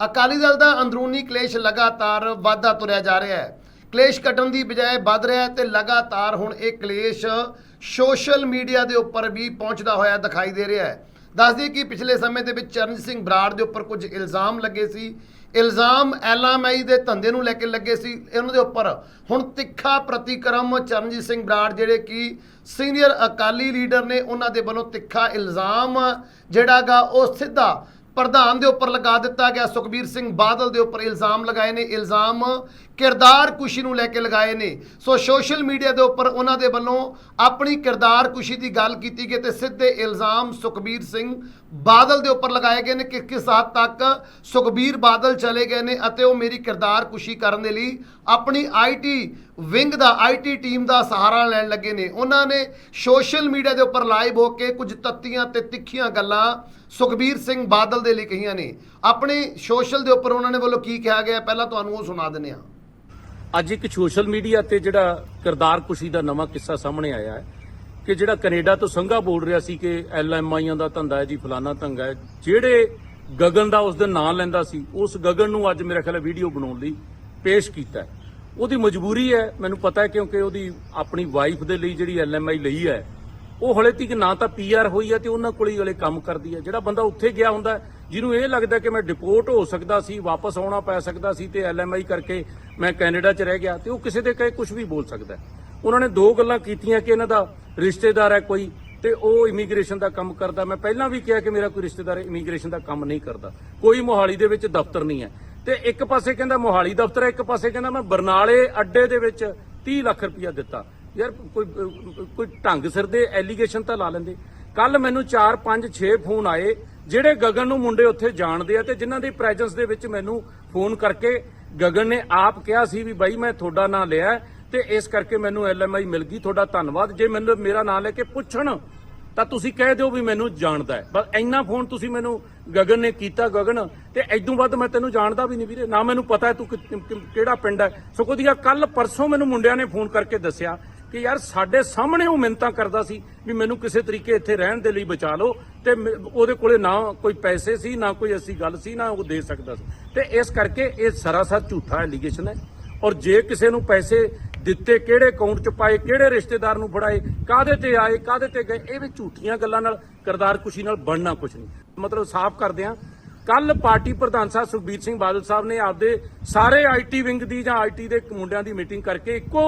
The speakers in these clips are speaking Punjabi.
ਅਕਾਲੀ ਦਲ ਦਾ ਅੰਦਰੂਨੀ ਕਲੇਸ਼ ਲਗਾਤਾਰ ਵਾਧਾ ਤੁਰਿਆ ਜਾ ਰਿਹਾ ਹੈ। ਕਲੇਸ਼ ਘਟਣ ਦੀ ਬਜਾਏ ਵੱਧ ਰਿਹਾ ਹੈ ਤੇ ਲਗਾਤਾਰ ਹੁਣ ਇਹ ਕਲੇਸ਼ ਸੋਸ਼ਲ ਮੀਡੀਆ ਦੇ ਉੱਪਰ ਵੀ ਪਹੁੰਚਦਾ ਹੋਇਆ ਦਿਖਾਈ ਦੇ ਰਿਹਾ ਹੈ। ਦੱਸ ਦਈਏ ਕਿ ਪਿਛਲੇ ਸਮੇਂ ਦੇ ਵਿੱਚ ਚਰਨਜੀਤ ਸਿੰਘ ਬਰਾੜ ਦੇ ਉੱਪਰ ਕੁਝ ਇਲਜ਼ਾਮ ਲੱਗੇ ਸੀ। ਇਲਜ਼ਾਮ ਐਲਐਮਆਈ ਦੇ ਧੰਦੇ ਨੂੰ ਲੈ ਕੇ ਲੱਗੇ ਸੀ। ਇਹਨਾਂ ਦੇ ਉੱਪਰ ਹੁਣ ਤਿੱਖਾ ਪ੍ਰਤੀਕਰਮ ਚਰਨਜੀਤ ਸਿੰਘ ਬਰਾੜ ਜਿਹੜੇ ਕਿ ਸੀਨੀਅਰ ਅਕਾਲੀ ਲੀਡਰ ਨੇ, ਉਹਨਾਂ ਦੇ ਵੱਲੋਂ ਤਿੱਖਾ ਇਲਜ਼ਾਮ ਜਿਹੜਾਗਾ ਉਹ ਸਿੱਧਾ ਪ੍ਰਧਾਨ ਦੇ ਉੱਪਰ ਲਗਾ ਦਿੱਤਾ ਗਿਆ। ਸੁਖਬੀਰ ਸਿੰਘ ਬਾਦਲ ਦੇ ਉੱਪਰ ਇਲਜ਼ਾਮ ਲਗਾਏ ਨੇ। ਇਲਜ਼ਾਮ ਕਿਰਦਾਰ ਕੁਸ਼ੀ ਨੂੰ ਲੈ ਕੇ ਲਗਾਏ ਨੇ। ਸੋ ਸੋਸ਼ਲ ਮੀਡੀਆ ਦੇ ਉੱਪਰ ਉਹਨਾਂ ਦੇ ਵੱਲੋਂ ਆਪਣੀ ਕਿਰਦਾਰ ਕੁਸ਼ੀ ਦੀ ਗੱਲ ਕੀਤੀ ਗਈ ਤੇ ਸਿੱਧੇ ਇਲਜ਼ਾਮ ਸੁਖਬੀਰ ਸਿੰਘ ਬਾਦਲ ਦੇ ਉੱਪਰ ਲਗਾਏ ਗਏ ਨੇ ਕਿ ਕਿਸ ਹੱਦ ਤੱਕ ਸੁਖਬੀਰ ਬਾਦਲ ਚਲੇ ਗਏ ਨੇ ਅਤੇ ਉਹ ਮੇਰੀ ਕਿਰਦਾਰ ਕੁਸ਼ੀ ਕਰਨ ਦੇ ਲਈ ਆਪਣੀ ਆਈਟੀ ਵਿੰਗ ਦਾ ਆਈਟੀ ਟੀਮ ਦਾ ਸਹਾਰਾ ਲੈਣ ਲੱਗੇ ਨੇ। ਉਹਨਾਂ ਨੇ ਸੋਸ਼ਲ ਮੀਡੀਆ ਦੇ ਉੱਪਰ ਲਾਈਵ ਹੋ ਕੇ ਕੁਝ ਤੱਤੀਆਂ ਤੇ ਤਿੱਖੀਆਂ ਗੱਲਾਂ ਸੁਖਬੀਰ ਸਿੰਘ ਬਾਦਲ ਦੇ ਲਈ ਕਹੀਆਂ ਨੇ। ਆਪਣੇ ਸੋਸ਼ਲ ਦੇ ਉੱਪਰ ਉਹਨਾਂ ਨੇ ਵੱਲੋਂ ਕੀ ਕਿਹਾ ਗਿਆ ਪਹਿਲਾਂ ਤੁਹਾਨੂੰ ਉਹ ਸੁਣਾ ਦਿੰਦੇ ਹਾਂ। ਅੱਜ ਇੱਕ ਸੋਸ਼ਲ ਮੀਡੀਆ ਤੇ ਜਿਹੜਾ ਕਿਰਦਾਰ ਕੁਸ਼ੀ ਦਾ ਨਵਾਂ ਕਿੱਸਾ ਸਾਹਮਣੇ ਆਇਆ ਹੈ ਕਿ ਜਿਹੜਾ ਕੈਨੇਡਾ ਤੋਂ ਸੰਘਾ ਬੋਲ ਰਿਹਾ ਸੀ ਕਿ ਐਲਐਮਆਈਆਂ ਦਾ ਧੰਦਾ ਹੈ ਜੀ, ਫਲਾਨਾ ਧੰਗਾ ਹੈ। ਜਿਹੜੇ ਗਗਨ ਦਾ ਉਸ ਦਿਨ ਨਾਂ ਲੈਂਦਾ ਸੀ, ਉਸ ਗਗਨ ਨੂੰ ਅੱਜ ਮੇਰੇ ਖਿਆਲ ਵੀਡੀਓ ਬਣਾਉਣ ਲਈ ਪੇਸ਼ ਕੀਤਾ ਹੈ। ਉਹਦੀ ਮਜਬੂਰੀ ਹੈ, ਮੈਨੂੰ ਪਤਾ ਹੈ ਕਿਉਂਕਿ ਉਹਦੀ ਆਪਣੀ ਵਾਈਫ ਦੇ ਲਈ ਜਿਹੜੀ ਐਲਐਮਆਈ ਲਈ ਹੈ, ਉਹ ਹਲੇ ਤੱਕ ਨਾ ਤਾਂ ਪੀਆਰ ਹੋਈ ਹੈ ਤੇ ਉਹਨਾਂ ਕੋਲ ਹੀ ਹਲੇ ਕੰਮ ਕਰਦੀ ਹੈ। ਜਿਹੜਾ ਬੰਦਾ ਉੱਥੇ ਗਿਆ ਹੁੰਦਾ ਜਿਹਨੂੰ ਇਹ ਲੱਗਦਾ ਕਿ ਮੈਂ ਡਿਪੋਰਟ ਹੋ ਸਕਦਾ ਸੀ, ਵਾਪਸ ਆਉਣਾ ਪੈ ਸਕਦਾ ਸੀ ਤੇ ਐਲਐਮਆਈ ਕਰਕੇ ਮੈਂ ਕੈਨੇਡਾ 'ਚ ਰਹਿ ਗਿਆ ਤੇ ਉਹ ਕਿਸੇ ਦੇ ਕਹੇ ਕੁਝ ਵੀ ਬੋਲ ਸਕਦਾ ਉਹਨਾਂ ਨੇ ਦੋ ਗੱਲਾਂ ਕੀਤੀਆਂ ਕਿ ਇਹਨਾਂ ਦਾ ਰਿਸ਼ਤੇਦਾਰ ਹੈ ਕੋਈ ਤੇ ਉਹ ਇਮੀਗ੍ਰੇਸ਼ਨ ਦਾ ਕੰਮ ਕਰਦਾ। ਮੈਂ ਪਹਿਲਾਂ ਵੀ ਕਿਹਾ ਕਿ ਮੇਰਾ ਕੋਈ ਰਿਸ਼ਤੇਦਾਰ ਇਮੀਗ੍ਰੇਸ਼ਨ ਦਾ ਕੰਮ ਨਹੀਂ ਕਰਦਾ। ਕੋਈ ਮੋਹਾਲੀ ਦੇ ਵਿੱਚ ਦਫ਼ਤਰ ਨਹੀਂ ਹੈ। ਤੇ ਇੱਕ ਪਾਸੇ ਕਹਿੰਦਾ ਮੋਹਾਲੀ ਦਫ਼ਤਰ ਹੈ, ਇੱਕ ਪਾਸੇ ਕਹਿੰਦਾ ਮੈਂ ਬਰਨਾਲੇ ਅੱਡੇ ਦੇ ਵਿੱਚ 30 ਲੱਖ ਰੁਪਇਆ ਦਿੱਤਾ। ਯਾਰ ਕੋਈ ਕੋਈ ਢੰਗ ਸਿਰ ਦੇ ਐਲੀਗੇਸ਼ਨ ਤਾਂ ਲਾ ਲੈਂਦੇ। ਕੱਲ ਮੈਨੂੰ 4 5 6 ਫੋਨ ਆਏ, ਜਿਹੜੇ ਗਗਨ ਨੂੰ ਮੁੰਡੇ ਉੱਥੇ ਜਾਣਦੇ ਆ ਤੇ ਜਿਨ੍ਹਾਂ ਦੀ ਪ੍ਰੈਜ਼ੈਂਸ ਦੇ ਵਿੱਚ ਮੈਨੂੰ ਫੋਨ ਕਰਕੇ ਗਗਨ ਨੇ ਆਪ ਕਿਹਾ ਸੀ ਵੀ ਬਾਈ ਮੈਂ ਤੁਹਾਡਾ ਨਾਂ ਲਿਆ ਹੈ ਤੇ ਇਸ ਕਰਕੇ ਮੈਨੂੰ ਐਲਐਮਆਈ ਮਿਲ ਗਈ, ਤੁਹਾਡਾ ਧੰਨਵਾਦ। ਜੇ ਮੈਨੂੰ ਮੇਰਾ ਨਾਂ ਲੈ ਕੇ ਪੁੱਛਣ, ਤਾਂ ਤੁਸੀਂ ਕਹਿ ਦਿਓ ਵੀ ਮੈਨੂੰ ਜਾਣਦਾ ਹੈ। ਬਸ ਇੰਨਾ ਫੋਨ ਤੁਸੀਂ ਮੈਨੂੰ ਗਗਨ ਨੇ ਕੀਤਾ, ਗਗਨ ਤੇ ਐਦੋਂ ਵੱਧ ਮੈਂ ਤੈਨੂੰ ਜਾਣਦਾ ਵੀ ਨਹੀਂ ਵੀਰੇ, ਨਾ ਮੈਨੂੰ ਪਤਾ ਹੈ ਤੂੰ ਕਿ- ਕਿਹੜਾ ਪਿੰਡ ਹੈ। ਸਗੋਂ ਦੀਆਂ ਕੱਲ ਪਰਸੋਂ ਮੈਨੂੰ ਮੁੰਡਿਆਂ ਨੇ ਫੋਨ ਕਰਕੇ ਦੱਸਿਆ ਕਿ ਯਾਰ ਸਾਡੇ ਸਾਹਮਣੇ ਉਹ ਮਿੰਤਾਂ ਕਰਦਾ ਸੀ ਵੀ ਮੈਨੂੰ ਕਿਸੇ ਤਰੀਕੇ ਇੱਥੇ ਰਹਿਣ ਦੇ ਲਈ ਬਚਾ ਲਓ ਤੇ ਮ- ਉਹਦੇ ਕੋਲੇ ਨਾ ਕੋਈ ਪੈਸੇ ਸੀ, ਨਾ ਕੋਈ ਐਸੀ ਗੱਲ ਸੀ, ਨਾ ਉਹ ਦੇ ਸਕਦਾ ਸੀ। ਤੇ ਇਸ ਕਰਕੇ ਇਹ ਸਰਾਸਰ ਝੂਠਾ ਐਲੀਗੇਸ਼ਨ ਹੈ। ਔਰ ਜੇ ਕਿਸੇ ਨੂੰ ਪੈਸੇ ਦਿੱਤੇ, ਕਿਹੜੇ ਅਕਾਊਂਟ 'ਚ ਪਾਏ, ਕਿਹੜੇ ਰਿਸ਼ਤੇਦਾਰ ਨੂੰ ਫੜਾਏ ਕਾਦੇ ਤੇ ਆਏ ਕਾਦੇ ਤੇ ਗਏ, ਇਹ ਵੀ ਝੂਠੀਆਂ ਗੱਲਾਂ ਨਾਲ ਕਰਦਾਰ ਕੁਸ਼ੀ ਨਾਲ ਬਣਨਾ ਕੁਛ ਨਹੀਂ। ਮਤਲਬ ਸਾਫ਼ ਕਰਦੇ ਆ ਕੱਲ ਪਾਰਟੀ ਪ੍ਰਧਾਨ ਸਾਹਿਬ ਸੁਖਬੀਰ ਸਿੰਘ ਬਾਦਲ ਸਾਹਿਬ ਨੇ ਆਪਦੇ ਸਾਰੇ ਆਈਟੀ ਵਿੰਗ ਦੀ ਜਾਂ ਆਈਟੀ ਦੇ ਮੁੰਡਿਆਂ ਦੀ ਮੀਟਿੰਗ ਕਰਕੇ ਇੱਕੋ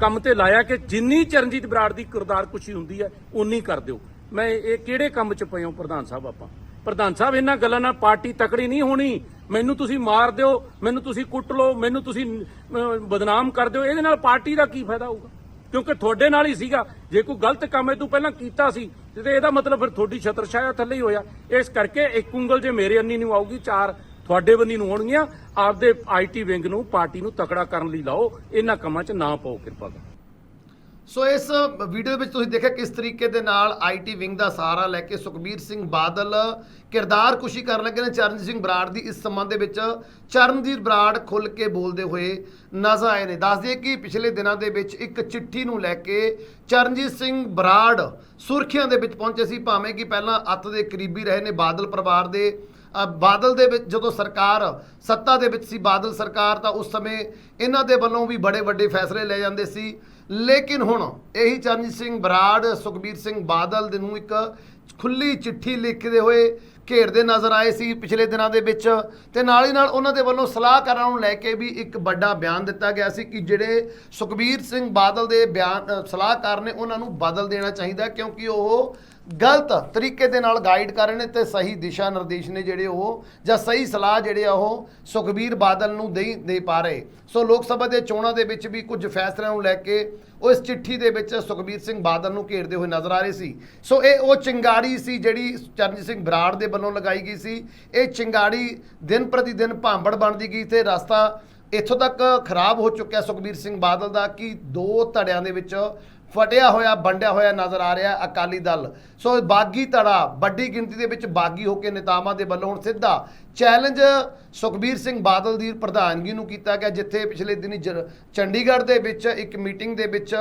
ਕੰਮ ਤੇ ਲਾਇਆ ਕਿ ਜਿੰਨੀ ਚਰਨਜੀਤ ਬਰਾੜ ਦੀ ਕਿਰਦਾਰ ਕੁਸ਼ੀ ਹੁੰਦੀ ਹੈ ਉਨੀ ਕਰ ਦਿਓ। ਮੈਂ ਇਹ ਕਿਹੜੇ ਕੰਮ 'ਚ ਪਏ ਹਾਂ ਪ੍ਰਧਾਨ ਸਾਹਿਬ ਆਪਾਂ? ਪ੍ਰਧਾਨ ਸਾਹਿਬ, ਇਹਨਾਂ ਗੱਲਾਂ ਨਾਲ ਪਾਰਟੀ ਤਕੜੀ ਨਹੀਂ ਹੋਣੀ। ਮੈਨੂੰ ਤੁਸੀਂ ਮਾਰ ਦਿਓ, ਮੈਨੂੰ ਤੁਸੀਂ ਕੁੱਟ ਲਓ, ਮੈਨੂੰ ਤੁਸੀਂ ਬਦਨਾਮ ਕਰ ਦਿਓ। ਇਹਦੇ ਨਾਲ ਪਾਰਟੀ ਦਾ ਕੀ ਫਾਇਦਾ ਹੋਊਗਾ? ਕਿਉਂਕਿ ਤੁਹਾਡੇ ਨਾਲ ਹੀ ਸੀਗਾ। ਜੇ ਕੋਈ ਗਲਤ ਕੰਮ ਇਹ ਤੋਂ ਪਹਿਲਾਂ ਕੀਤਾ ਸੀ, ਤੇ ਇਹਦਾ ਮਤਲਬ ਫਿਰ ਤੁਹਾਡੀ ਛਤਰ ਛਾਇਆ ਥੱਲੇ ਹੀ ਹੋਇਆ। ਇਸ ਕਰਕੇ ਇੱਕ ਉਂਗਲ ਜੇ ਮੇਰੇ ਅੰਨੀ ਨੂੰ ਆਊਗੀ, ਚਾਰ ਤੁਹਾਡੇ ਬੰਨੀ ਨੂੰ ਆਉਣਗੀਆਂ। ਆਪਦੇ ਆਈਟੀ ਵਿੰਗ ਨੂੰ, ਪਾਰਟੀ ਨੂੰ ਤਕੜਾ ਕਰਨ ਲਈ ਲਾਓ। ਇਹਨਾਂ ਕੰਮਾਂ 'ਚ ਨਾ ਪਾਓ ਕਿਰਪਾ ਕਰਕੇ ਸੋ ਇਸ ਵੀਡੀਓ ਵਿੱਚ ਤੁਸੀਂ ਦੇਖਿਆ ਕਿਸ ਤਰੀਕੇ ਦੇ ਨਾਲ ਆਈਟੀ ਵਿੰਗ ਦਾ ਸਹਾਰਾ ਲੈ ਕੇ ਸੁਖਬੀਰ ਸਿੰਘ ਬਾਦਲ ਕਿਰਦਾਰ ਕੁਸ਼ੀ ਕਰਨ ਲੱਗੇ ਨੇ। ਚਰਨਜੀਤ ਸਿੰਘ ਬਰਾੜ ਦੀ ਇਸ ਸੰਬੰਧ ਦੇ ਵਿੱਚ ਚਰਨਜੀਤ ਬਰਾੜ ਖੁੱਲ ਕੇ ਬੋਲਦੇ ਹੋਏ ਨਜ਼ਰ ਆਏ ਨੇ। ਦੱਸ ਦਈਏ ਕਿ ਪਿਛਲੇ ਦਿਨਾਂ ਦੇ ਵਿੱਚ ਇੱਕ ਚਿੱਠੀ ਨੂੰ ਲੈ ਕੇ ਚਰਨਜੀਤ ਸਿੰਘ ਬਰਾੜ ਸੁਰਖੀਆਂ ਦੇ ਵਿੱਚ ਪਹੁੰਚੇ ਸੀ। ਭਾਵੇਂ ਕਿ ਪਹਿਲਾਂ ਅੱਤ ਦੇ ਕਰੀਬੀ ਰਹੇ ਨੇ ਬਾਦਲ ਪਰਿਵਾਰ ਦੇ। ਬਾਦਲ ਦੇ ਵਿੱਚ ਜਦੋਂ ਸਰਕਾਰ ਸੱਤਾ ਦੇ ਵਿੱਚ ਸੀ, ਬਾਦਲ ਸਰਕਾਰ ਤਾਂ ਉਸ ਸਮੇਂ ਇਹਨਾਂ ਦੇ ਵੱਲੋਂ ਵੀ ਬੜੇ ਵੱਡੇ ਫੈਸਲੇ ਲਏ ਜਾਂਦੇ ਸੀ। ਲੇਕਿਨ ਹੁਣ ਇਹੀ ਚਰਨਜੀਤ ਸਿੰਘ ਬਰਾੜ, ਸੁਖਬੀਰ ਸਿੰਘ ਬਾਦਲ ਦੇ ਨੂੰ ਇੱਕ ਖੁੱਲੀ ਚਿੱਠੀ ਲਿਖਦੇ ਹੋਏ ਘੇਰਦੇ ਨਜ਼ਰ ਆਏ ਸੀ ਪਿਛਲੇ ਦਿਨਾਂ ਦੇ ਵਿੱਚ ਤੇ ਨਾਲ ਹੀ ਨਾਲ ਉਹਨਾਂ ਦੇ ਵੱਲੋਂ ਸਲਾਹਕਾਰਾਂ ਨੂੰ ਲੈ ਕੇ ਵੀ ਇੱਕ ਵੱਡਾ ਬਿਆਨ ਦਿੱਤਾ ਗਿਆ ਸੀ ਕਿ ਜਿਹੜੇ ਸੁਖਬੀਰ ਸਿੰਘ ਬਾਦਲ ਦੇ ਬਿਆਨ ਸਲਾਹਕਾਰ ਨੇ ਉਹਨਾਂ ਨੂੰ ਬਦਲ ਦੇਣਾ ਚਾਹੀਦਾ ਕਿਉਂਕਿ ਉਹ ਗਲਤ ਤਰੀਕੇ ਦੇ ਨਾਲ ਗਾਈਡ ਕਰ ਰਹੇ ਨੇ ਤੇ ਸਹੀ ਦਿਸ਼ਾ ਨਿਰਦੇਸ਼ ਨੇ ਜਿਹੜੇ ਉਹ ਜਾਂ ਸਹੀ ਸਲਾਹ ਜਿਹੜੇ ਆ ਉਹ ਸੁਖਬੀਰ ਬਾਦਲ ਨੂੰ ਦੇ ਦੇ ਪਾ ਰਹੇ। ਸੋ ਲੋਕ ਸਭਾ ਦੇ ਚੋਣਾਂ ਦੇ ਵਿੱਚ ਵੀ ਕੁਝ ਫੈਸਲਿਆਂ ਨੂੰ ਲੈ ਕੇ ਉਹ ਇਸ ਚਿੱਠੀ ਦੇ ਵਿੱਚ ਸੁਖਬੀਰ ਸਿੰਘ ਬਾਦਲ ਨੂੰ ਘੇਰਦੇ ਹੋਏ ਨਜ਼ਰ ਆ ਰਹੇ ਸੀ। ਸੋ ਇਹ ਉਹ ਚਿੰਗਾੜੀ ਸੀ ਜਿਹੜੀ ਚਰਨਜੀਤ ਸਿੰਘ ਬਰਾੜ ਦੇ ਵੱਲੋਂ ਲਗਾਈ ਗਈ ਸੀ। ਇਹ ਚਿੰਗਾੜੀ ਦਿਨ ਪ੍ਰਤੀ ਦਿਨ ਭਾਂਬੜ ਬਣਦੀ ਗਈ ਤੇ ਰਸਤਾ ਇੱਥੋਂ ਤੱਕ ਖਰਾਬ ਹੋ ਚੁੱਕਿਆ ਸੁਖਬੀਰ ਸਿੰਘ ਬਾਦਲ ਦਾ ਕਿ ਦੋ ਧੜਿਆਂ ਦੇ ਵਿੱਚ ਫਟਿਆ ਹੋਇਆ, ਵੰਡਿਆ ਹੋਇਆ ਨਜ਼ਰ ਆ ਰਿਹਾ ਅਕਾਲੀ ਦਲ। ਸੋ ਬਾਗੀ ਧੜਾ, ਵੱਡੀ ਗਿਣਤੀ ਦੇ ਵਿੱਚ ਬਾਗੀ ਹੋ ਕੇ ਨੇਤਾਵਾਂ ਦੇ ਵੱਲੋਂ ਹੁਣ ਸਿੱਧਾ ਚੈਲੰਜ ਸੁਖਬੀਰ ਸਿੰਘ ਬਾਦਲ ਦੀ ਪ੍ਰਧਾਨਗੀ ਨੂੰ ਕੀਤਾ ਗਿਆ, ਜਿੱਥੇ ਪਿਛਲੇ ਦਿਨੀ ਜ- ਚੰਡੀਗੜ੍ਹ ਦੇ ਵਿੱਚ ਇੱਕ ਮੀਟਿੰਗ ਦੇ ਵਿੱਚ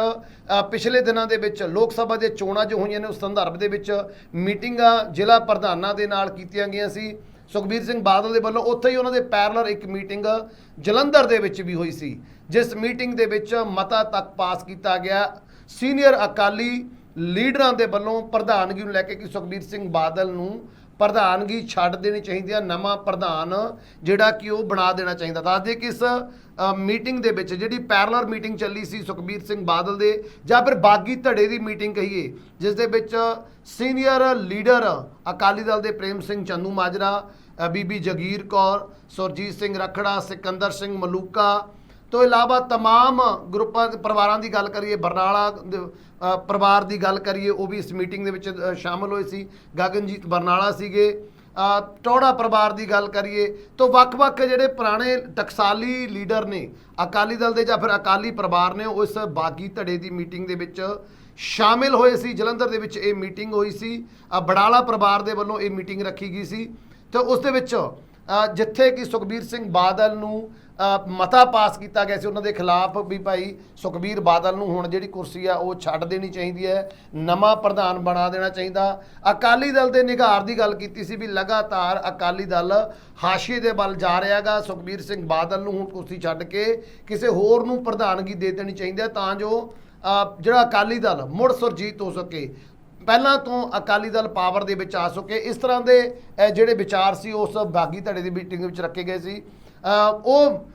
ਪਿਛਲੇ ਦਿਨਾਂ ਦੇ ਵਿੱਚ ਲੋਕ ਸਭਾ ਦੇ ਚੋਣਾਂ ਜੋ ਹੋਈਆਂ ਨੇ, ਉਸ ਸੰਦਰਭ ਦੇ ਵਿੱਚ ਮੀਟਿੰਗਾਂ ਜ਼ਿਲ੍ਹਾ ਪ੍ਰਧਾਨਾਂ ਦੇ ਨਾਲ ਕੀਤੀਆਂ ਗਈਆਂ ਸੀ। ਸੁਖਬੀਰ ਸਿੰਘ ਬਾਦਲ ਦੇ ਵੱਲੋਂ ਉੱਥੇ ਹੀ ਉਹਨਾਂ ਦੇ ਪੈਰਲਰ ਇੱਕ ਮੀਟਿੰਗ ਜਲੰਧਰ ਦੇ ਵਿੱਚ ਵੀ ਹੋਈ ਸੀ, ਜਿਸ ਮੀਟਿੰਗ ਦੇ ਵਿੱਚ ਮਤਾ ਤੱਕ ਪਾਸ ਕੀਤਾ ਗਿਆ। ਸੀਨੀਅਰ ਅਕਾਲੀ ਲੀਡਰਾਂ ਦੇ ਵੱਲੋਂ ਪ੍ਰਧਾਨਗੀ ਨੂੰ ਲੈ ਕੇ ਕਿ ਸੁਖਬੀਰ ਸਿੰਘ ਬਾਦਲ ਨੂੰ ਪ੍ਰਧਾਨਗੀ ਛੱਡ ਦੇਣੀ ਚਾਹੀਦੀ ਹੈ ਨਵਾਂ ਪ੍ਰਧਾਨ ਜਿਹੜਾ ਕਿ ਉਹ ਬਣਾ ਦੇਣਾ ਚਾਹੀਦਾ। ਦੱਸਦੇ ਕਿ ਇਸ ਮੀਟਿੰਗ ਦੇ ਵਿੱਚ ਜਿਹੜੀ ਪੈਰਲਰ ਮੀਟਿੰਗ ਚੱਲੀ ਸੀ ਸੁਖਬੀਰ ਸਿੰਘ ਬਾਦਲ ਦੇ, ਜਾਂ ਫਿਰ ਬਾਗੀ ਧੜੇ ਦੀ ਮੀਟਿੰਗ ਕਹੀਏ, ਜਿਸ ਦੇ ਵਿੱਚ ਸੀਨੀਅਰ ਲੀਡਰ ਅਕਾਲੀ ਦਲ ਦੇ ਪ੍ਰੇਮ ਸਿੰਘ ਚੰਦੂ ਮਾਜਰਾ ਅ, ਬੀਬੀ ਜਗੀਰ ਕੌਰ ਸੁਰਜੀਤ ਸਿੰਘ ਰਖੜਾ ਸਿਕੰਦਰ ਸਿੰਘ ਮਲੂਕਾ ਤੋਂ ਇਲਾਵਾ ਤਮਾਮ ਗਰੁੱਪਾਂ ਪਰਿਵਾਰਾਂ ਦੀ ਗੱਲ ਕਰੀਏ ਬਰਨਾਲਾ ਪਰਿਵਾਰ ਦੀ ਗੱਲ ਕਰੀਏ ਉਹ ਵੀ ਇਸ ਮੀਟਿੰਗ ਦੇ ਵਿੱਚ ਅ, ਸ਼ਾਮਲ ਹੋਏ ਸੀ। ਗਗਨਜੀਤ ਬਰਨਾਲਾ ਸੀਗੇ। ਅ, ਟੌੜਾ ਪਰਿਵਾਰ ਦੀ ਗੱਲ ਕਰੀਏ ਤਾਂ ਵੱਖ-ਵੱਖ ਜਿਹੜੇ ਪੁਰਾਣੇ ਟਕਸਾਲੀ ਲੀਡਰ ਨੇ ਅਕਾਲੀ ਦਲ ਦੇ ਜਾਂ ਫਿਰ ਅਕਾਲੀ ਪਰਿਵਾਰ ਨੇ ਉਹ ਇਸ ਬਾਗੀ ਧੜੇ ਦੀ ਮੀਟਿੰਗ ਦੇ ਵਿੱਚ ਸ਼ਾਮਿਲ ਹੋਏ ਸੀ, ਜਲੰਧਰ ਦੇ ਵਿੱਚ ਇਹ ਮੀਟਿੰਗ ਹੋਈ ਸੀ। ਬੜਾਲਾ ਪਰਿਵਾਰ ਦੇ ਵੱਲੋਂ ਇਹ ਮੀਟਿੰਗ ਰੱਖੀ ਗਈ ਸੀ। ਤੇ ਉਸ ਦੇ ਵਿੱਚ ਜਿੱਥੇ ਕਿ ਸੁਖਬੀਰ ਸਿੰਘ ਬਾਦਲ ਨੂੰ ਮਤਾ ਪਾਸ ਕੀਤਾ ਗਿਆ ਸੀ, ਉਹਨਾਂ ਦੇ ਖਿਲਾਫ ਵੀ ਭਾਈ ਸੁਖਬੀਰ ਬਾਦਲ ਨੂੰ ਹੁਣ ਜਿਹੜੀ ਕੁਰਸੀ ਆ, ਉਹ ਛੱਡ ਦੇਣੀ ਚਾਹੀਦੀ ਹੈ। ਨਵਾਂ ਪ੍ਰਧਾਨ ਬਣਾ ਦੇਣਾ ਚਾਹੀਦਾ। ਅਕਾਲੀ ਦਲ ਦੇ ਨਿਗਾਰ ਦੀ ਗੱਲ ਕੀਤੀ ਸੀ ਵੀ ਲਗਾਤਾਰ ਅਕਾਲੀ ਦਲ ਹਾਸ਼ੀਏ ਦੇ ਵੱਲ ਜਾ ਰਿਹਾਗਾ। ਸੁਖਬੀਰ ਸਿੰਘ ਬਾਦਲ ਨੂੰ ਹੁਣ ਕੁਰਸੀ ਛੱਡ ਕੇ ਕਿਸੇ ਹੋਰ ਨੂੰ ਪ੍ਰਧਾਨਗੀ ਦੇ ਦੇਣੀ ਚਾਹੀਦੀ ਹੈ। ਤਾਂ ਜੋ ਜਿਹੜਾ ਅਕਾਲੀ ਦਲ, ਮੁੜ ਸੁਰਜੀਤ ਹੋ ਸਕੇ। ਪਹਿਲਾਂ ਤੋਂ ਅਕਾਲੀ ਦਲ ਪਾਵਰ ਦੇ ਵਿੱਚ ਆ ਸਕੇ। ਇਸ ਤਰ੍ਹਾਂ ਦੇ ਜਿਹੜੇ ਵਿਚਾਰ ਸੀ, ਉਸ ਬਾਗੀ ਧੜੇ ਦੀ ਮੀਟਿੰਗ ਵਿੱਚ ਰੱਖੇ ਗਏ ਸੀ। ਉਹ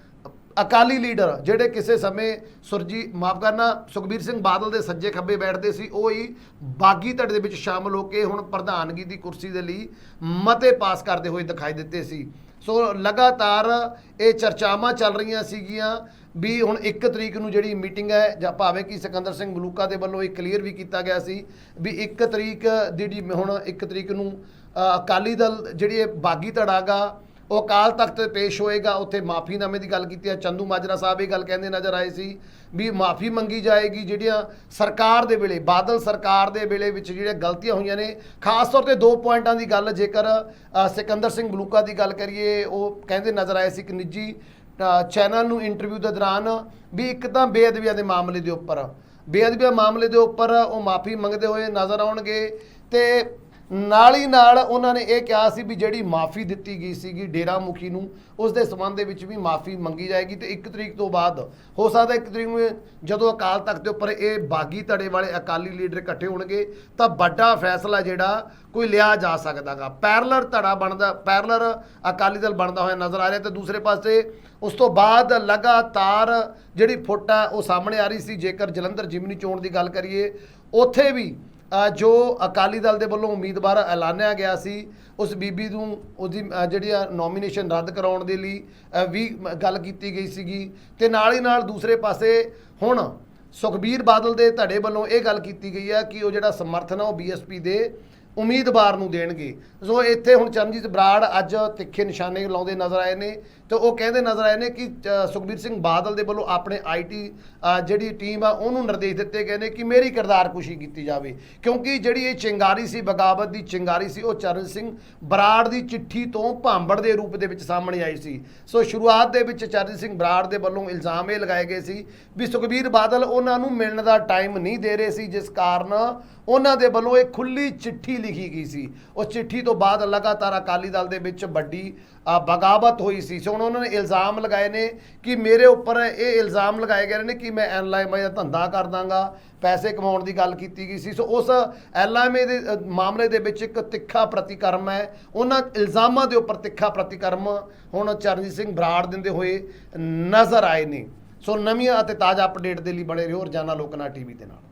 ਅਕਾਲੀ ਲੀਡਰ ਜਿਹੜੇ ਕਿਸੇ ਸਮੇਂ ਸੁਰਜੀ, ਮਾਫ ਕਰਨਾ, ਸੁਖਬੀਰ ਸਿੰਘ ਬਾਦਲ ਦੇ ਸੱਜੇ ਖੱਬੇ ਬੈਠਦੇ ਸੀ, ਉਹ ਹੀ ਬਾਗੀ ਧੜੇ ਦੇ ਵਿੱਚ ਸ਼ਾਮਲ ਹੋ ਕੇ ਹੁਣ ਪ੍ਰਧਾਨਗੀ ਦੀ ਕੁਰਸੀ ਦੇ ਲਈ ਮਤੇ ਪਾਸ ਕਰਦੇ ਹੋਏ ਦਿਖਾਈ ਦਿੱਤੇ ਸੀ। ਸੋ ਲਗਾਤਾਰ ਇਹ ਚਰਚਾਵਾਂ ਚੱਲ ਰਹੀਆਂ ਸੀਗੀਆਂ। ਵੀ ਹੁਣ 1 ਤਰੀਕ ਨੂੰ ਜਿਹੜੀ ਮੀਟਿੰਗ ਹੈ, ਜਾਂ ਭਾਵੇਂ ਕਿ ਸਿਕੰਦਰ ਸਿੰਘ ਮਲੂਕਾ ਦੇ ਵੱਲੋਂ ਇਹ ਕਲੀਅਰ ਵੀ ਕੀਤਾ ਗਿਆ ਸੀ, ਵੀ 1 ਤਰੀਕ ਦੀ ਜਿਹੜੀ ਹੁਣ 1 ਤਰੀਕ ਨੂੰ ਅਕਾਲੀ ਦਲ ਜਿਹੜੀ ਇਹ ਬਾਗੀ ਧੜਾਗਾ, ਉਹ ਅਕਾਲ ਤਖਤ ਤੇ ਪੇਸ਼ ਹੋਏਗਾ। ਉੱਥੇ ਮਾਫੀਨਾਮੇ ਦੀ ਗੱਲ ਕੀਤੀ ਹੈ। ਚੰਦੂ ਮਾਜਰਾ ਸਾਹਿਬ ਇਹ ਗੱਲ ਕਹਿੰਦੇ ਨਜ਼ਰ ਆਏ ਸੀ ਵੀ ਮਾਫੀ ਮੰਗੀ ਜਾਏਗੀ। ਜਿਹੜੀਆਂ ਸਰਕਾਰ ਦੇ ਵੇਲੇ, ਬਾਦਲ ਸਰਕਾਰ ਦੇ ਵੇਲੇ ਵਿੱਚ ਜਿਹੜੀਆਂ ਗਲਤੀਆਂ ਹੋਈਆਂ ਨੇ, ਖਾਸ ਤੌਰ ਤੇ ਦੋ ਪੁਆਇੰਟਾਂ ਦੀ ਗੱਲ ਜੇਕਰ ਸਿਕੰਦਰ ਸਿੰਘ ਬਲੂਕਾ ਦੀ ਗੱਲ ਕਰੀਏ, ਉਹ ਕਹਿੰਦੇ ਨਜ਼ਰ ਆਏ ਸੀ ਕਿ ਨਿੱਜੀ ਚੈਨਲ ਨੂੰ ਇੰਟਰਵਿਊ ਦੇ ਦੌਰਾਨ ਵੀ ਇੱਕ ਤਾਂ ਬੇਅਦਬੀਆਂ ਦੇ ਮਾਮਲੇ ਦੇ ਉੱਪਰ, ਬੇਅਦਬੀਆਂ ਮਾਮਲੇ ਦੇ ਉੱਪਰ ਉਹ ਮਾਫੀ ਮੰਗਦੇ ਹੋਏ ਨਜ਼ਰ ਆਉਣਗੇ ਤੇ ਨਾਲ ਹੀ ਨਾਲ ਉਹਨਾਂ ਨੇ ਇਹ ਕਿਹਾ ਸੀ ਵੀ ਜਿਹੜੀ ਮਾਫੀ ਦਿੱਤੀ ਗਈ ਸੀਗੀ ਡੇਰਾ ਮੁਖੀ ਨੂੰ, ਉਸ ਦੇ ਸਬੰਧ ਦੇ ਵਿੱਚ ਵੀ ਮਾਫੀ ਮੰਗੀ ਜਾਏਗੀ ਤੇ 1 ਤਰੀਕ ਤੋਂ ਬਾਅਦ, ਹੋ ਸਕਦਾ 1 ਤਰੀਕ ਨੂੰ ਜਦੋਂ ਅਕਾਲ ਤਖਤ ਦੇ ਉੱਪਰ ਇਹ ਬਾਗੀ ਧੜੇ ਵਾਲੇ ਅਕਾਲੀ ਲੀਡਰ ਇਕੱਠੇ ਹੋਣਗੇ, ਤਾਂ ਵੱਡਾ ਫੈਸਲਾ ਜਿਹੜਾ ਕੋਈ ਲਿਆ ਜਾ ਸਕਦਾਗਾ। ਪੈਰਲਰ ਧੜਾ ਬਣਦਾ, ਪੈਰਲਰ ਅਕਾਲੀ ਦਲ ਬਣਦਾ ਹੋਇਆ ਨਜ਼ਰ ਆ ਰਿਹਾ ਤੇ ਦੂਸਰੇ ਪਾਸੇ ਉਸ ਤੋਂ ਬਾਅਦ ਲਗਾਤਾਰ ਜਿਹੜੀ ਫੁੱਟ ਆ ਉਹ ਸਾਹਮਣੇ ਆ ਰਹੀ ਸੀ, ਜੇਕਰ ਜਲੰਧਰ ਜਿਮਨੀ ਚੋਣ ਦੀ ਗੱਲ ਕਰੀਏ, ਉੱਥੇ ਵੀ ਜੋ ਅਕਾਲੀ ਦਲ ਦੇ ਵੱਲੋਂ ਉਮੀਦਵਾਰ ਐਲਾਨਿਆ ਗਿਆ ਸੀ, ਉਸ ਬੀਬੀ ਨੂੰ ਉਹਦੀ ਜਿਹੜੀ ਆ ਨੋਮੀਨੇਸ਼ਨ ਰੱਦ ਕਰਾਉਣ ਦੇ ਲਈ ਵੀ ਗੱਲ ਕੀਤੀ ਗਈ ਸੀਗੀ। ਤੇ ਨਾਲ ਹੀ ਨਾਲ ਦੂਸਰੇ ਪਾਸੇ ਹੁਣ ਸੁਖਬੀਰ ਬਾਦਲ ਦੇ ਧੜੇ ਵੱਲੋਂ ਇਹ ਗੱਲ ਕੀਤੀ ਗਈ ਹੈ ਕਿ ਉਹ ਜਿਹੜਾ ਸਮਰਥਨ ਆ ਉਹ ਬੀਐਸਪੀ ਦੇ ਉਮੀਦਵਾਰ ਨੂੰ ਦੇਣਗੇ। ਸੋ ਇੱਥੇ ਹੁਣ ਚਰਨਜੀਤ ਬਰਾੜ ਅੱਜ ਤਿੱਖੇ ਨਿਸ਼ਾਨੇ ਲਾਉਂਦੇ ਨਜ਼ਰ ਆਏ ਨੇ ਤੇ ਉਹ ਕਹਿੰਦੇ ਨਜ਼ਰ ਆਏ ਨੇ ਕਿ ਸੁਖਬੀਰ ਸਿੰਘ ਬਾਦਲ ਦੇ ਵੱਲੋਂ ਆਪਣੇ ਆਈਟੀ ਜਿਹੜੀ ਟੀਮ ਆ, ਉਹਨੂੰ ਨਿਰਦੇਸ਼ ਦਿੱਤੇ ਗਏ ਨੇ ਕਿ ਮੇਰੀ ਕਿਰਦਾਰ ਕਿਰਦਾਰਕੁਸ਼ੀ ਕੀਤੀ ਜਾਵੇ। ਕਿਉਂਕਿ ਜਿਹੜੀ ਇਹ ਚਿੰਗਾਰੀ ਸੀ, ਬਗਾਵਤ ਦੀ ਚਿੰਗਾਰੀ ਸੀ, ਉਹ ਚਰਨ ਸਿੰਘ ਬਰਾੜ ਦੀ ਚਿੱਠੀ ਤੋਂ ਭਾਂਬੜ ਦੇ ਰੂਪ ਦੇ ਵਿੱਚ ਸਾਹਮਣੇ ਆਈ ਸੀ। ਸੋ ਸ਼ੁਰੂਆਤ ਦੇ ਵਿੱਚ ਚਰਨ ਸਿੰਘ ਬਰਾੜ ਦੇ ਵੱਲੋਂ ਇਲਜ਼ਾਮ ਇਹ ਲਗਾਏ ਗਏ ਸੀ ਵੀ ਸੁਖਬੀਰ ਬਾਦਲ ਉਹਨਾਂ ਨੂੰ ਮਿਲਣ ਦਾ ਟਾਈਮ ਨਹੀਂ ਦੇ ਰਹੇ ਸੀ, ਜਿਸ ਕਾਰਨ ਉਹਨਾਂ ਦੇ ਵੱਲੋਂ ਇਹ ਖੁੱਲੀ ਚਿੱਠੀ ਲਿਖੀ ਗਈ ਸੀ। ਉਸ ਚਿੱਠੀ ਤੋਂ ਬਾਅਦ ਲਗਾਤਾਰ ਅਕਾਲੀ ਦਲ ਦੇ ਵਿੱਚ ਵੱਡੀ ਬਗਾਵਤ ਹੋਈ ਸੀ। ਸੋ ਹੁਣ ਉਹਨਾਂ ਨੇ ਇਲਜ਼ਾਮ ਲਗਾਏ ਨੇ ਕਿ ਮੇਰੇ ਉੱਪਰ ਇਹ ਇਲਜ਼ਾਮ ਲਗਾਏ ਗਏ ਨੇ ਕਿ ਮੈਂ ਐਨਲਾਈਮਾ ਦਾ ਧੰਦਾ ਕਰ ਦਾਂਗਾ, ਪੈਸੇ ਕਮਾਉਣ ਦੀ ਗੱਲ ਕੀਤੀ ਗਈ ਸੀ। ਸੋ ਉਸ ਐਲਐਮਏ ਦੇ ਮਾਮਲੇ ਦੇ ਵਿੱਚ ਇੱਕ ਤਿੱਖਾ ਪ੍ਰਤੀਕਰਮ ਹੈ। ਉਹਨਾਂ ਇਲਜ਼ਾਮਾਂ ਦੇ ਉੱਪਰ ਤਿੱਖਾ ਪ੍ਰਤੀਕਰਮ ਹੁਣ ਚਰਨਜੀਤ ਸਿੰਘ ਬਰਾੜ ਦਿੰਦੇ ਹੋਏ ਨਜ਼ਰ ਆਏ ਨੇ। ਸੋ ਨਵੀਆਂ ਅਤੇ ਤਾਜ਼ਾ ਅਪਡੇਟ ਦੇ ਲਈ ਬਣੇ ਰਹੋ ਰੋਜ਼ਾਨਾ ਲੋਕਨਾ ਟੀਵੀ ਦੇ ਨਾਲ।